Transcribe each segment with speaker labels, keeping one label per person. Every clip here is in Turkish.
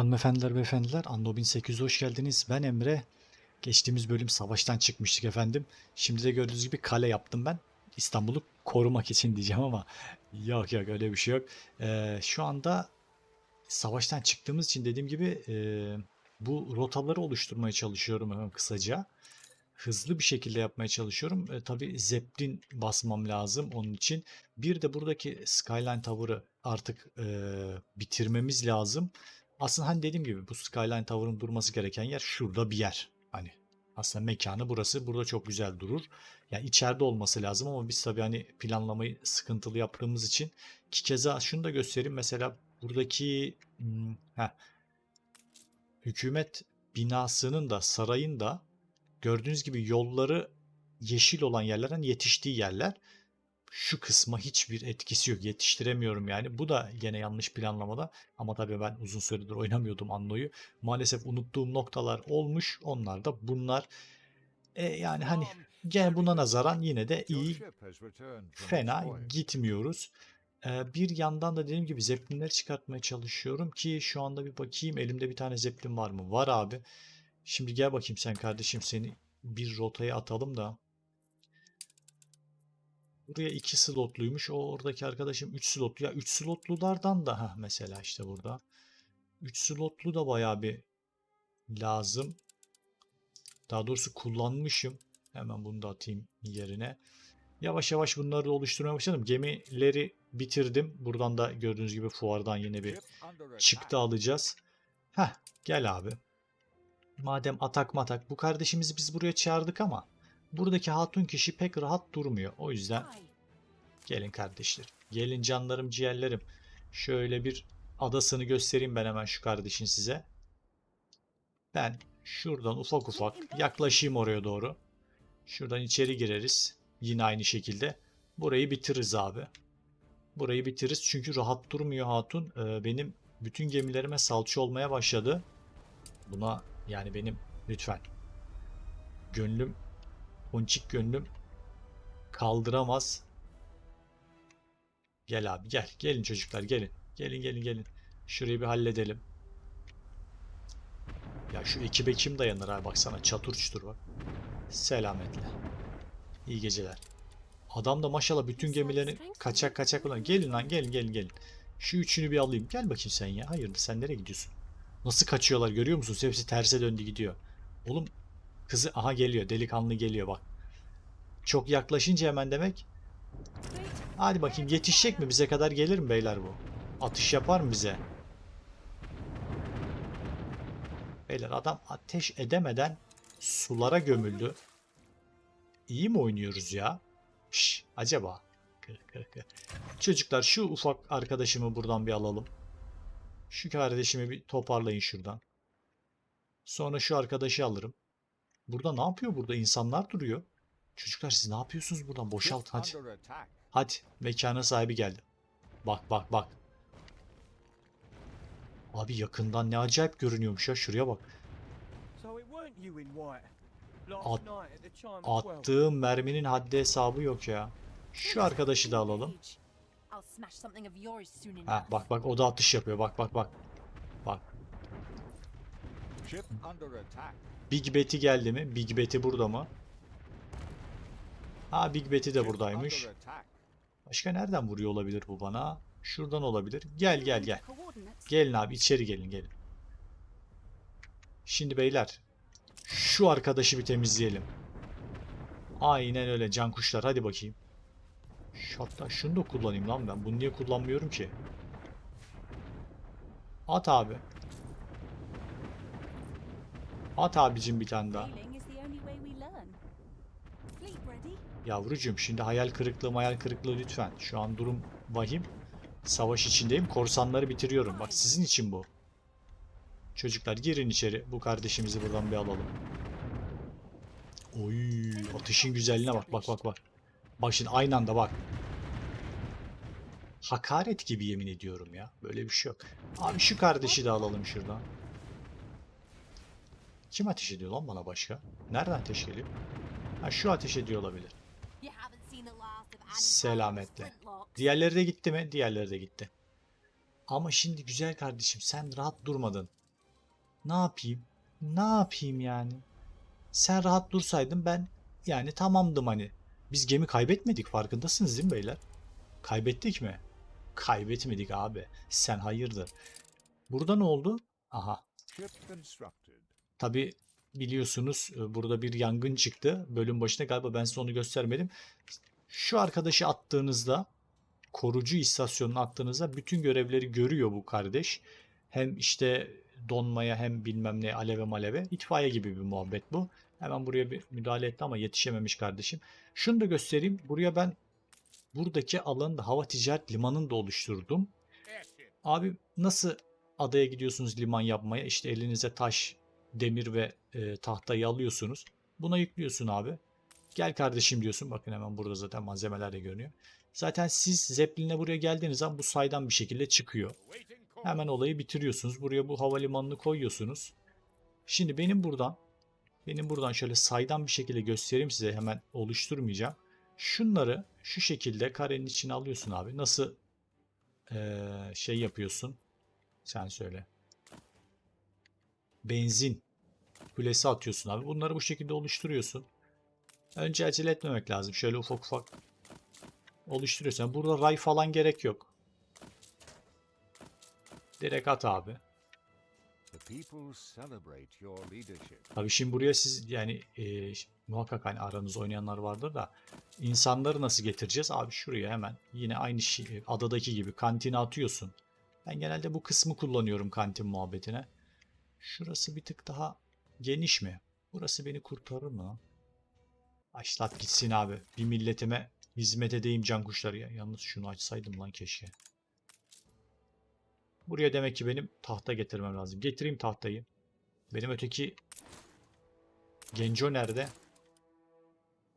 Speaker 1: Hanımefendiler ve efendiler, Anno 1800'e hoş geldiniz. Ben Emre. Geçtiğimiz bölüm savaştan çıkmıştık efendim. Şimdi de gördüğünüz gibi kale yaptım ben. İstanbul'u korumak için diyeceğim ama yok yok öyle bir şey yok. Ee, şu anda savaştan çıktığımız için dediğim gibi e, bu rotaları oluşturmaya çalışıyorum hemen kısaca. Hızlı bir şekilde yapmaya çalışıyorum. E, tabii Zeppelin basmam lazım onun için. Bir de buradaki Skyline Tower'ı artık e, bitirmemiz lazım. Aslında hani dediğim gibi bu Skyline Tower'ın durması gereken yer şurada bir yer. Hani aslında mekanı burası. Burada çok güzel durur. Yani içeride olması lazım ama biz tabii hani planlamayı sıkıntılı yaptığımız için ki keza şunu da göstereyim. Mesela buradaki hmm, heh, hükümet binasının da sarayın da gördüğünüz gibi yolları yeşil olan yerlerden yetiştiği yerler şu kısma hiçbir etkisi yok. Yetiştiremiyorum yani. Bu da gene yanlış planlamada. Ama tabii ben uzun süredir oynamıyordum Anno'yu. Maalesef unuttuğum noktalar olmuş. Onlar da bunlar. E, yani hani gene buna nazaran yine de iyi fena gitmiyoruz. Ee, bir yandan da dediğim gibi zeplinleri çıkartmaya çalışıyorum ki şu anda bir bakayım elimde bir tane zeplin var mı? Var abi. Şimdi gel bakayım sen kardeşim seni bir rotaya atalım da. Buraya 2 slotluymuş. O oradaki arkadaşım 3 slotlu. Ya 3 slotlulardan da ha mesela işte burada. 3 slotlu da bayağı bir lazım. Daha doğrusu kullanmışım. Hemen bunu da atayım yerine. Yavaş yavaş bunları da oluşturmaya başladım. Gemileri bitirdim. Buradan da gördüğünüz gibi fuardan yine bir çıktı alacağız. Heh gel abi. Madem atak matak bu kardeşimizi biz buraya çağırdık ama buradaki hatun kişi pek rahat durmuyor. O yüzden gelin kardeşler. Gelin canlarım ciğerlerim. Şöyle bir adasını göstereyim ben hemen şu kardeşin size. Ben şuradan ufak ufak yaklaşayım oraya doğru. Şuradan içeri gireriz. Yine aynı şekilde. Burayı bitiririz abi. Burayı bitiririz çünkü rahat durmuyor hatun. Ee, benim bütün gemilerime salça olmaya başladı. Buna yani benim lütfen gönlüm ponçik gönlüm kaldıramaz. Gel abi gel. Gelin çocuklar gelin. Gelin gelin gelin. Şurayı bir halledelim. Ya şu ekibe kim dayanır abi baksana çatır çutur bak. Selametle. İyi geceler. Adam da maşallah bütün gemilerini kaçak kaçak olan. Gelin lan gelin gelin gelin. Şu üçünü bir alayım. Gel bakayım sen ya. Hayırdır sen nereye gidiyorsun? Nasıl kaçıyorlar görüyor musunuz? Hepsi terse döndü gidiyor. Oğlum kızı aha geliyor. Delikanlı geliyor bak. Çok yaklaşınca hemen demek. Hadi bakayım yetişecek mi? Bize kadar gelir mi beyler bu? Atış yapar mı bize? Beyler adam ateş edemeden sulara gömüldü. İyi mi oynuyoruz ya? Şş, acaba? Çocuklar şu ufak arkadaşımı buradan bir alalım. Şu kardeşimi bir toparlayın şuradan. Sonra şu arkadaşı alırım. Burada ne yapıyor burada? İnsanlar duruyor. Çocuklar siz ne yapıyorsunuz buradan? Boşalt hadi. Hadi mekanın sahibi geldi. Bak bak bak. Abi yakından ne acayip görünüyormuş ya şuraya bak. At- Attığım merminin haddi hesabı yok ya. Şu arkadaşı da alalım. Ha bak bak o da atış yapıyor. Bak bak bak. Bak. Big Betty geldi mi? Big Betty burada mı? Ha Big Betty de buradaymış. Başka nereden vuruyor olabilir bu bana? Şuradan olabilir. Gel gel gel. Gelin abi içeri gelin gelin. Şimdi beyler şu arkadaşı bir temizleyelim. Aynen öyle can kuşlar hadi bakayım. Hatta şunu da kullanayım lan ben. Bunu niye kullanmıyorum ki? At abi. At abicim bir tane daha. Yavrucuğum şimdi hayal kırıklığı hayal kırıklığı lütfen. Şu an durum vahim. Savaş içindeyim. Korsanları bitiriyorum. Bak sizin için bu. Çocuklar girin içeri. Bu kardeşimizi buradan bir alalım. Oy, atışın güzelliğine bak. Bak bak bak. Bak şimdi aynı anda bak. Hakaret gibi yemin ediyorum ya. Böyle bir şey yok. Abi şu kardeşi de alalım şuradan. Kim ateş ediyor lan bana başka? Nereden ateş geliyor? Ha şu ateş ediyor olabilir. Selametle. Diğerleri de gitti mi? Diğerleri de gitti. Ama şimdi güzel kardeşim sen rahat durmadın. Ne yapayım? Ne yapayım yani? Sen rahat dursaydın ben yani tamamdım hani. Biz gemi kaybetmedik farkındasınız değil mi beyler? Kaybettik mi? Kaybetmedik abi. Sen hayırdır. Burada ne oldu? Aha. Tabi biliyorsunuz e, burada bir yangın çıktı. Bölüm başında galiba ben size onu göstermedim. Şu arkadaşı attığınızda korucu istasyonuna attığınızda bütün görevleri görüyor bu kardeş. Hem işte donmaya hem bilmem ne aleve maleve. itfaiye gibi bir muhabbet bu. Hemen buraya bir müdahale etti ama yetişememiş kardeşim. Şunu da göstereyim. Buraya ben buradaki alanı da hava ticaret limanını da oluşturdum. Abi nasıl adaya gidiyorsunuz liman yapmaya? İşte elinize taş, demir ve e, tahtayı alıyorsunuz. Buna yüklüyorsun abi. Gel kardeşim diyorsun. Bakın hemen burada zaten malzemeler de görünüyor. Zaten siz Zeppelin'le buraya geldiğiniz zaman bu saydan bir şekilde çıkıyor. Hemen olayı bitiriyorsunuz. Buraya bu havalimanını koyuyorsunuz. Şimdi benim buradan benim buradan şöyle saydan bir şekilde göstereyim size hemen oluşturmayacağım. Şunları şu şekilde karenin içine alıyorsun abi. Nasıl eee, şey yapıyorsun? Sen söyle. Benzin kulesi atıyorsun abi. Bunları bu şekilde oluşturuyorsun. Önce acele etmemek lazım. Şöyle ufak ufak oluşturuyorsun. Yani Burada ray falan gerek yok. Direkt at abi. Tabii şimdi buraya siz yani e, muhakkak hani aranızda oynayanlar vardır da insanları nasıl getireceğiz? Abi şuraya hemen yine aynı şey adadaki gibi kantine atıyorsun. Ben genelde bu kısmı kullanıyorum kantin muhabbetine. Şurası bir tık daha geniş mi? Burası beni kurtarır mı? Başlat gitsin abi. Bir milletime hizmet edeyim can kuşları ya. Yalnız şunu açsaydım lan keşke. Buraya demek ki benim tahta getirmem lazım. Getireyim tahtayı. Benim öteki Genco nerede?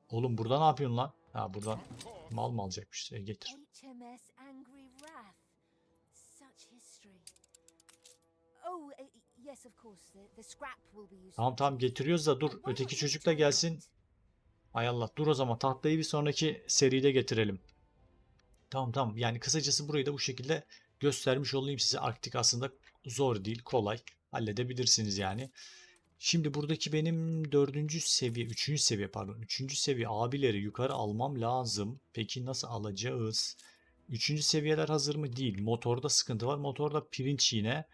Speaker 1: Oğlum burada ne yapıyorsun lan? Ha buradan mal mı alacakmış? E, getir.
Speaker 2: Oh,
Speaker 1: Tamam tamam getiriyoruz da dur. Öteki çocuk da gelsin. Ay Allah dur o zaman tahtayı bir sonraki seride getirelim. Tamam tamam yani kısacası burayı da bu şekilde göstermiş olayım size. Arktik aslında zor değil kolay. Halledebilirsiniz yani. Şimdi buradaki benim dördüncü seviye, üçüncü seviye pardon. Üçüncü seviye abileri yukarı almam lazım. Peki nasıl alacağız? Üçüncü seviyeler hazır mı? Değil. Motorda sıkıntı var. Motorda pirinç yine.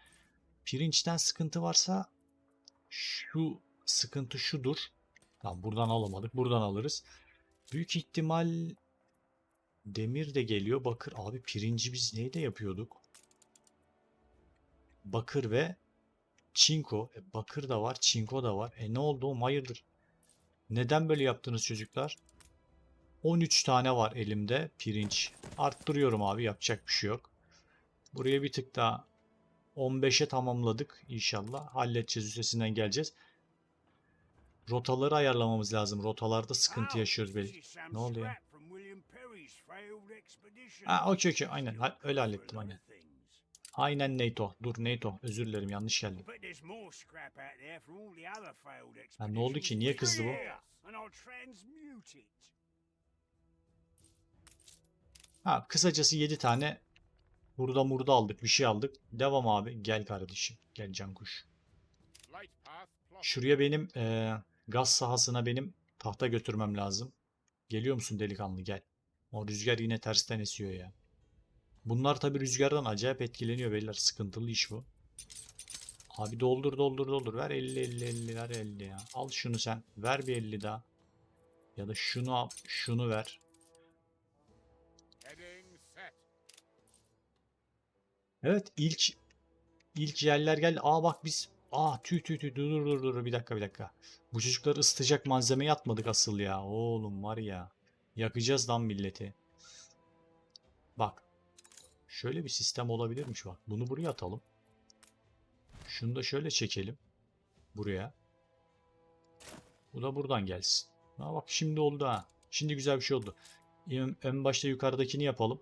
Speaker 1: Pirinçten sıkıntı varsa şu sıkıntı şudur. Tamam buradan alamadık. Buradan alırız. Büyük ihtimal demir de geliyor. Bakır. Abi pirinci biz neyde yapıyorduk? Bakır ve çinko. E, bakır da var. Çinko da var. E ne oldu o? Hayırdır? Neden böyle yaptınız çocuklar? 13 tane var elimde pirinç. Arttırıyorum abi. Yapacak bir şey yok. Buraya bir tık daha 15'e tamamladık inşallah. Halledeceğiz. Üstesinden geleceğiz. Rotaları ayarlamamız lazım. Rotalarda sıkıntı yaşıyoruz belli. Ne oldu ya? Ha okey okey aynen Ha- öyle hallettim aynen. Aynen NATO. Dur NATO. Özür dilerim yanlış geldim.
Speaker 3: Ha, ne oldu ki? Niye kızdı bu?
Speaker 1: Ha kısacası 7 tane burada murda aldık. Bir şey aldık. Devam abi. Gel kardeşim. Gel
Speaker 4: path plotted.
Speaker 1: Şuraya benim eee, gaz sahasına benim tahta götürmem lazım. Geliyor musun delikanlı gel. O rüzgar yine tersten esiyor ya. Bunlar tabi rüzgardan acayip etkileniyor beyler. Sıkıntılı iş bu. Abi doldur doldur doldur. Ver 50 50 50 ver 50 ya. Al şunu sen. Ver bir 50 daha. Ya da şunu al. Şunu ver. Evet ilk ilk yerler geldi. Aa bak biz Aa tüy tüy tüy dur dur dur dur bir dakika bir dakika. Bu çocuklar ısıtacak malzeme atmadık asıl ya. Oğlum var ya. Yakacağız lan milleti. Bak. Şöyle bir sistem olabilirmiş bak. Bunu buraya atalım. Şunu da şöyle çekelim. Buraya. Bu da buradan gelsin. Ha bak şimdi oldu ha. Şimdi güzel bir şey oldu. En başta yukarıdakini yapalım.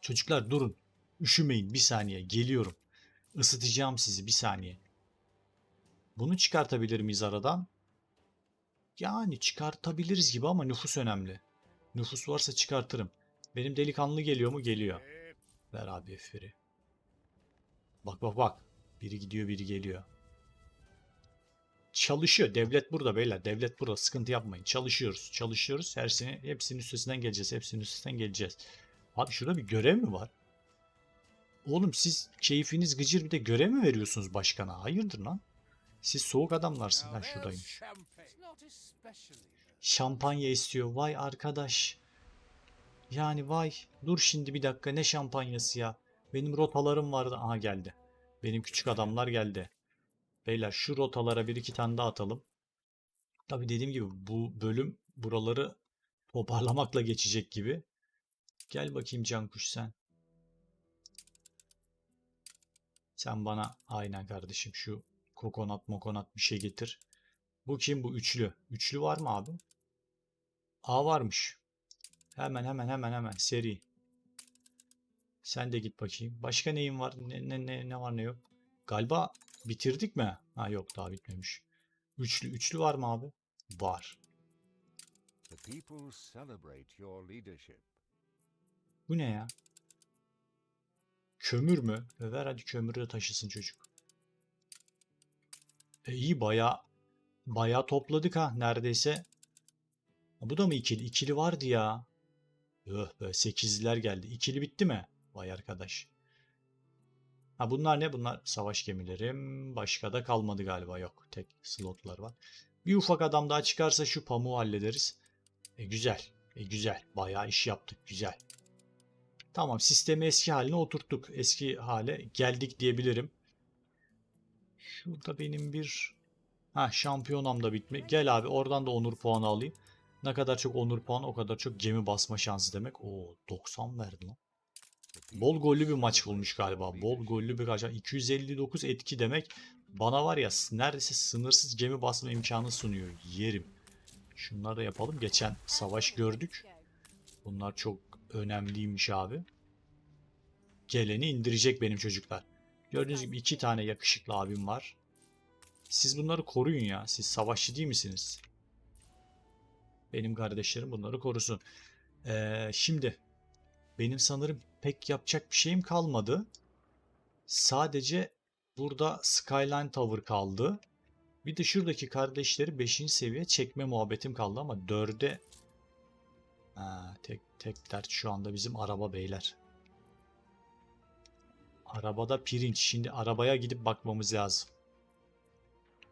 Speaker 1: Çocuklar durun. Üşümeyin bir saniye geliyorum. Isıtacağım sizi bir saniye. Bunu çıkartabilir miyiz aradan? Yani çıkartabiliriz gibi ama nüfus önemli. Nüfus varsa çıkartırım. Benim delikanlı geliyor mu? Geliyor. Ver abi F'leri. Bak bak bak. Biri gidiyor biri geliyor. çalışıyor. Devlet burada beyler. Devlet burada. Sıkıntı yapmayın. Çalışıyoruz. Çalışıyoruz. Hepsini, hepsinin üstesinden geleceğiz. Hepsinin üstesinden geleceğiz. Abi şurada bir görev mi var? Oğlum siz keyfiniz gıcır bir de görev mi veriyorsunuz başkana? Hayırdır lan? Siz soğuk adamlarsın. Ha
Speaker 4: especially
Speaker 1: Şampanya istiyor. Vay arkadaş. Yani vay. Dur şimdi bir dakika ne şampanyası ya. Benim rotalarım vardı. Aha geldi. Benim küçük adamlar geldi. Beyler şu rotalara bir iki tane daha atalım. Tabi dediğim gibi bu bölüm buraları toparlamakla geçecek gibi. Gel bakayım Cankuş sen. Sen bana aynen kardeşim şu kokonat mokonat bir şey getir. Bu kim bu üçlü? Üçlü var mı abi? A varmış. Hemen hemen hemen hemen seri. Sen de git bakayım. Başka neyin var? Ne, ne, ne, ne var ne yok? Galiba bitirdik mi? Ha yok daha bitmemiş. Üçlü. Üçlü var mı abi? Var.
Speaker 4: The people celebrate your leadership.
Speaker 1: Bu ne ya? Kömür mü? E ver hadi kömürü de taşısın çocuk. E iyi baya baya topladık ha neredeyse. Bu da mı ikili? İkili vardı ya. Öh be sekizliler geldi. İkili bitti mi? Vay arkadaş. Ha bunlar ne? Bunlar savaş gemilerim. Başka da kalmadı galiba. Yok. Tek slotlar var. Bir ufak adam daha çıkarsa şu pamuğu hallederiz. E güzel. E güzel. Bayağı iş yaptık. Güzel. Tamam sistemi eski haline oturttuk. Eski hale geldik diyebilirim. Şurada benim bir ha şampiyonam da bitme. Gel abi oradan da onur puanı alayım. Ne kadar çok onur puanı o kadar çok gemi basma şansı demek. Oo 90 verdi lan. Bol gollü bir maç olmuş galiba. Bol gollü bir kaç. 259 etki demek bana var ya neredeyse sınırsız gemi basma imkanı sunuyor. Yerim. Şunları da yapalım. Geçen savaş gördük. Bunlar çok önemliymiş abi. Geleni indirecek benim çocuklar. Gördüğünüz gibi iki tane yakışıklı abim var. Siz bunları koruyun ya. Siz savaşçı değil misiniz? Benim kardeşlerim bunları korusun. Ee, şimdi benim sanırım pek yapacak bir şeyim kalmadı. Sadece burada Skyline Tower kaldı. Bir de şuradaki kardeşleri 5. seviye çekme muhabbetim kaldı ama 4'e Ha, tek tek dert şu anda bizim araba beyler. Arabada pirinç. Şimdi arabaya gidip bakmamız lazım.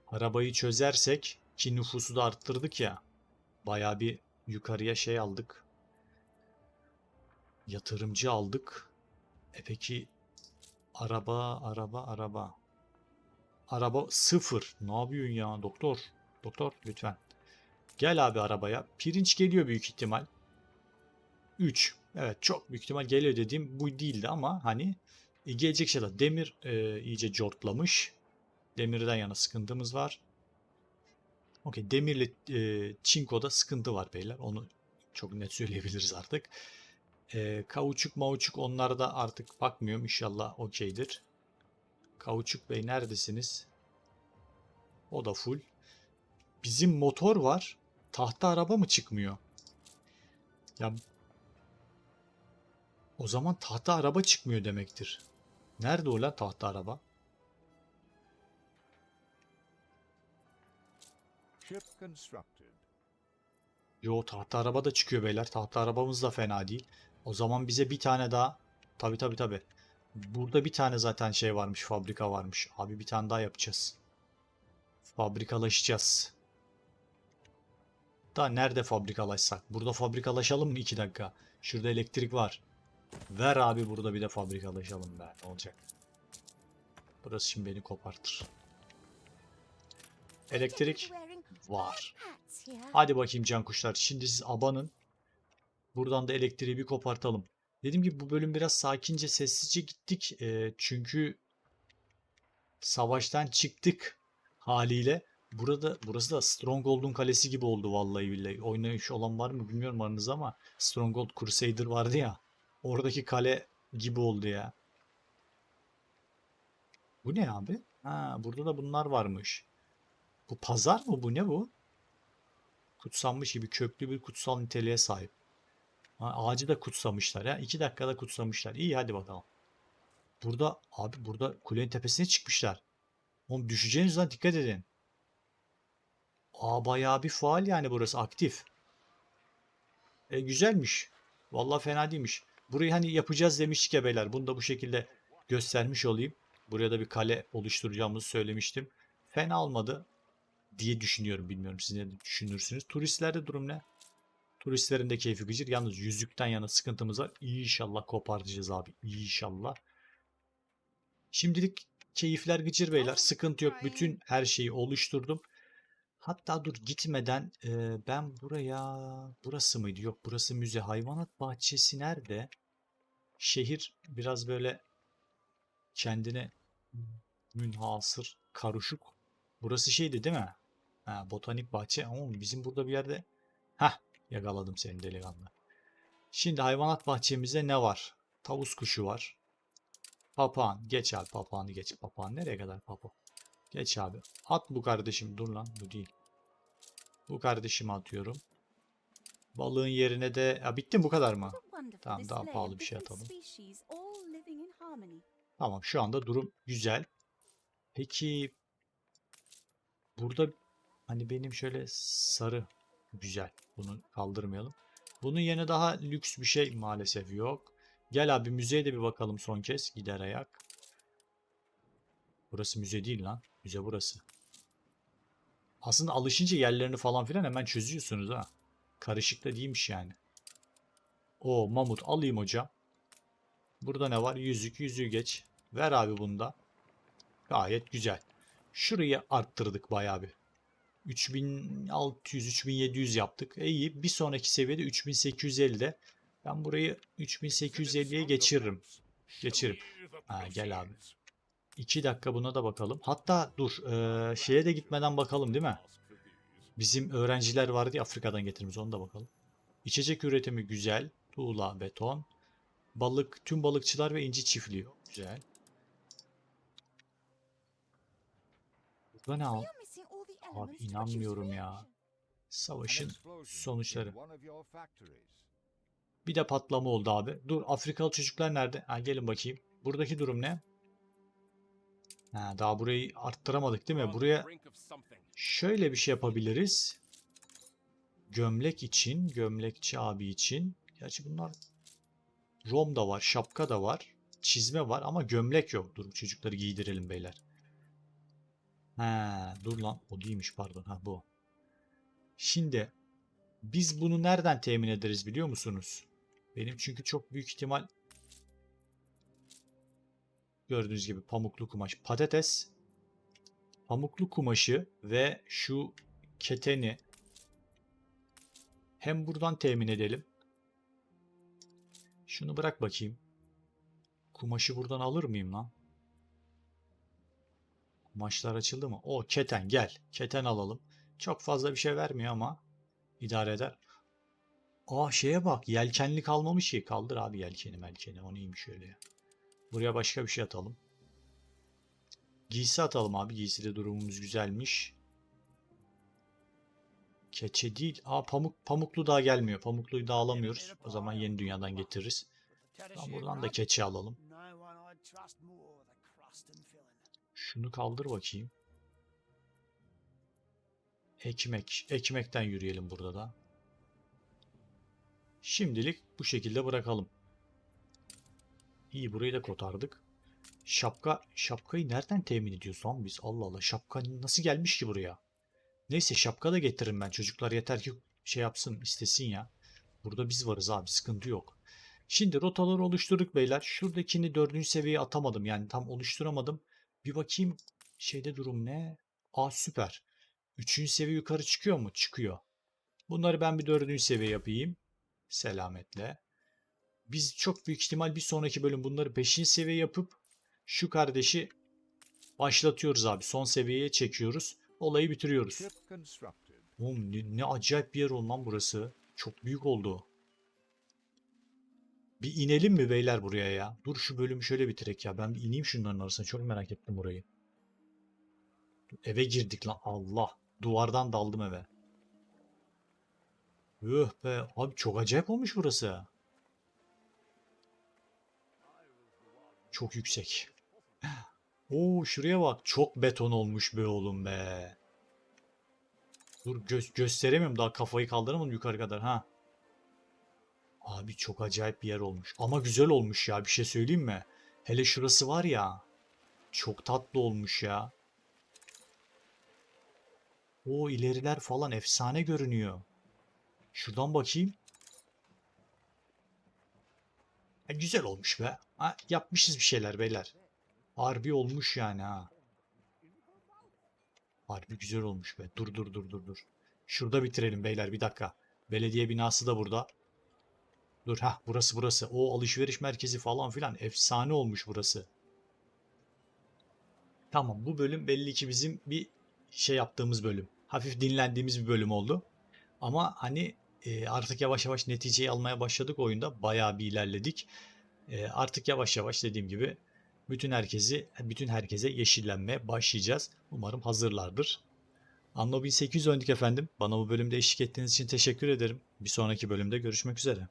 Speaker 1: Arabayı çözersek ki nüfusu da arttırdık ya. Baya bir yukarıya şey aldık. Yatırımcı aldık. E peki araba araba araba. Araba sıfır. Ne yapıyorsun ya doktor? Doktor lütfen. Gel abi arabaya. Pirinç geliyor büyük ihtimal. 3. Evet çok büyük ihtimal geliyor dediğim bu değildi ama hani e, gelecek şeyler. Demir e, iyice cortlamış. Demirden yana sıkıntımız var. Okey demirle e, çinkoda sıkıntı var beyler. Onu çok net söyleyebiliriz artık. E, kauçuk mauçuk onlara da artık bakmıyorum. İnşallah okeydir. Kauçuk bey neredesiniz? O da full. Bizim motor var. Tahta araba mı çıkmıyor? Ya o zaman tahta araba çıkmıyor demektir. Nerede o lan tahta araba?
Speaker 4: Ship constructed.
Speaker 1: Yo tahta araba da çıkıyor beyler. Tahta arabamız da fena değil. O zaman bize bir tane daha. Tabi tabi tabi. Burada bir tane zaten şey varmış. Fabrika varmış. Abi bir tane daha yapacağız. Fabrikalaşacağız. Da nerede fabrikalaşsak? Burada fabrikalaşalım mı 2 dakika? Şurada elektrik var. Ver abi burada bir de fabrikalaşalım be. Ne olacak? Burası şimdi beni kopartır. Elektrik var. Hadi bakayım can kuşlar. Şimdi siz abanın. Buradan da elektriği bir kopartalım. Dediğim gibi bu bölüm biraz sakince sessizce gittik. Ee, çünkü savaştan çıktık haliyle. Burada burası da Stronghold'un kalesi gibi oldu vallahi billahi. Oynayış olan var mı bilmiyorum aranızda ama Stronghold Crusader vardı ya. Oradaki kale gibi oldu ya. Bu ne abi? Ha, burada da bunlar varmış. Bu pazar mı bu ne bu? Kutsanmış gibi köklü bir kutsal niteliğe sahip. Ha, ağacı da kutsamışlar ya. İki dakikada kutsamışlar. İyi hadi bakalım. Burada abi burada kulenin tepesine çıkmışlar. Oğlum düşeceğiniz lan dikkat edin. Aa bayağı bir faal yani burası aktif. E güzelmiş. Vallahi fena değilmiş. Burayı hani yapacağız demiştik ya beyler. Bunu da bu şekilde göstermiş olayım. Buraya da bir kale oluşturacağımızı söylemiştim. Fena olmadı diye düşünüyorum. Bilmiyorum siz ne düşünürsünüz. Turistlerde durum ne? Turistlerin de keyfi gıcır. Yalnız yüzükten yana sıkıntımız var. İnşallah kopartacağız abi. İnşallah. Şimdilik keyifler gıcır beyler. Sıkıntı yok. Bütün her şeyi oluşturdum. Hatta dur gitmeden e, ben buraya burası mıydı? Yok burası müze. Hayvanat bahçesi nerede? Şehir biraz böyle kendine münhasır, karışık. Burası şeydi değil mi? Ha, botanik bahçe. Ama bizim burada bir yerde Heh, yakaladım seni delikanlı. Şimdi hayvanat bahçemizde ne var? Tavus kuşu var. Papağan. Geç abi papağanı geç. Papağan nereye kadar papo? Geç abi. At bu kardeşim. Dur lan bu değil. Bu kardeşimi atıyorum. Balığın yerine de... Ya bitti mi bu kadar mı? Tamam, daha pahalı bir şey atalım. Tamam şu anda durum güzel. Peki burada hani benim şöyle sarı güzel. Bunu kaldırmayalım. Bunun yerine daha lüks bir şey maalesef yok. Gel abi müzeye de bir bakalım son kez. Gider ayak. Burası müze değil lan. Müze burası. Aslında alışınca yerlerini falan filan hemen çözüyorsunuz ha. Karışık da değilmiş yani. O mamut alayım hocam. Burada ne var? Yüzük. Yüzüğü geç. Ver abi bunu da. Gayet güzel. Şurayı arttırdık bayağı bir. 3600-3700 yaptık. E iyi. Bir sonraki seviyede 3850'de. Ben burayı 3850'ye geçiririm. Geçiririm. Ha, gel abi. 2 dakika buna da bakalım. Hatta dur. eee, şeye de gitmeden bakalım değil mi? Bizim öğrenciler vardı ya Afrika'dan getirmiş. Onu da bakalım. İçecek üretimi güzel. Tuğla, beton. Balık, tüm balıkçılar ve inci çiftliği. Güzel. Burada ne al? Abi inanmıyorum ya. Savaşın sonuçları. Bir de patlama oldu abi. Dur Afrikalı çocuklar nerede? Ha, gelin bakayım. Buradaki durum ne? Ha, daha burayı arttıramadık değil mi? Buraya şöyle bir şey yapabiliriz. Gömlek için, gömlekçi abi için. Gerçi bunlar rom da var, şapka da var, çizme var ama gömlek yok. Dur çocukları giydirelim beyler. Ha, dur lan. O değilmiş pardon. Ha bu. Şimdi biz bunu nereden temin ederiz biliyor musunuz? Benim çünkü çok büyük ihtimal gördüğünüz gibi pamuklu kumaş, patates, pamuklu kumaşı ve şu keteni hem buradan temin edelim. Şunu bırak bakayım. Kumaşı buradan alır mıyım lan? Kumaşlar açıldı mı? O keten gel. Keten alalım. Çok fazla bir şey vermiyor ama idare eder. Aa şeye bak yelkenli kalmamış ki. Kaldır abi yelkeni melkeni. O neymiş öyle ya. Buraya başka bir şey atalım. Giysi atalım abi. Giyside durumumuz güzelmiş. Keçe değil. Aa pamuk pamuklu daha gelmiyor. Pamukluyu da alamıyoruz. O zaman yeni dünyadan getiririz. Tamam, buradan da keçi alalım. Şunu kaldır bakayım. Ekmek. Ekmekten yürüyelim burada da. Şimdilik bu şekilde bırakalım. İyi burayı da kotardık. Şapka, şapkayı nereden temin ediyoruz lan biz? Allah Allah şapka nasıl gelmiş ki buraya? Neyse şapka da getiririm ben. Çocuklar yeter ki şey yapsın istesin ya. Burada biz varız abi sıkıntı yok. Şimdi rotaları oluşturduk beyler. Şuradakini dördüncü seviyeye atamadım. Yani tam oluşturamadım. Bir bakayım şeyde durum ne? Aa süper. Üçüncü seviye yukarı çıkıyor mu? Çıkıyor. Bunları ben bir dördüncü seviye yapayım. Selametle. Biz çok büyük ihtimal bir sonraki bölüm bunları 5. seviye yapıp şu kardeşi başlatıyoruz abi. Son seviyeye çekiyoruz. Olayı bitiriyoruz. Oğlum ne, ne acayip bir yer oldu lan burası. Çok büyük oldu. Bir inelim mi beyler buraya ya? Dur şu bölümü şöyle bitirek ya. Ben bir ineyim şunların arasına. Çok merak ettim burayı. Eve girdik lan. Allah. Duvardan daldım eve. Üh be. Abi çok acayip olmuş burası. Çok yüksek. Oo şuraya bak. Çok beton olmuş be oğlum be. Dur gö- gösteremiyorum daha kafayı kaldıramadım yukarı kadar ha. Abi çok acayip bir yer olmuş. Ama güzel olmuş ya bir şey söyleyeyim mi? Hele şurası var ya. Çok tatlı olmuş ya. O ileriler falan efsane görünüyor. Şuradan bakayım. Ha, güzel olmuş be. Ha, yapmışız bir şeyler beyler. Harbi olmuş yani ha. Harbi güzel olmuş be. Dur dur dur dur dur. Şurada bitirelim beyler bir dakika. Belediye binası da burada. Dur ha burası burası. O alışveriş merkezi falan filan efsane olmuş burası. Tamam bu bölüm belli ki bizim bir şey yaptığımız bölüm. Hafif dinlendiğimiz bir bölüm oldu. Ama hani e, artık yavaş yavaş neticeyi almaya başladık oyunda. Bayağı bir ilerledik. E, artık yavaş yavaş dediğim gibi bütün herkesi bütün herkese yeşillenmeye başlayacağız. Umarım hazırlardır. Anno 1800 oynadık efendim. Bana bu bölümde eşlik ettiğiniz için teşekkür ederim. Bir sonraki bölümde görüşmek üzere.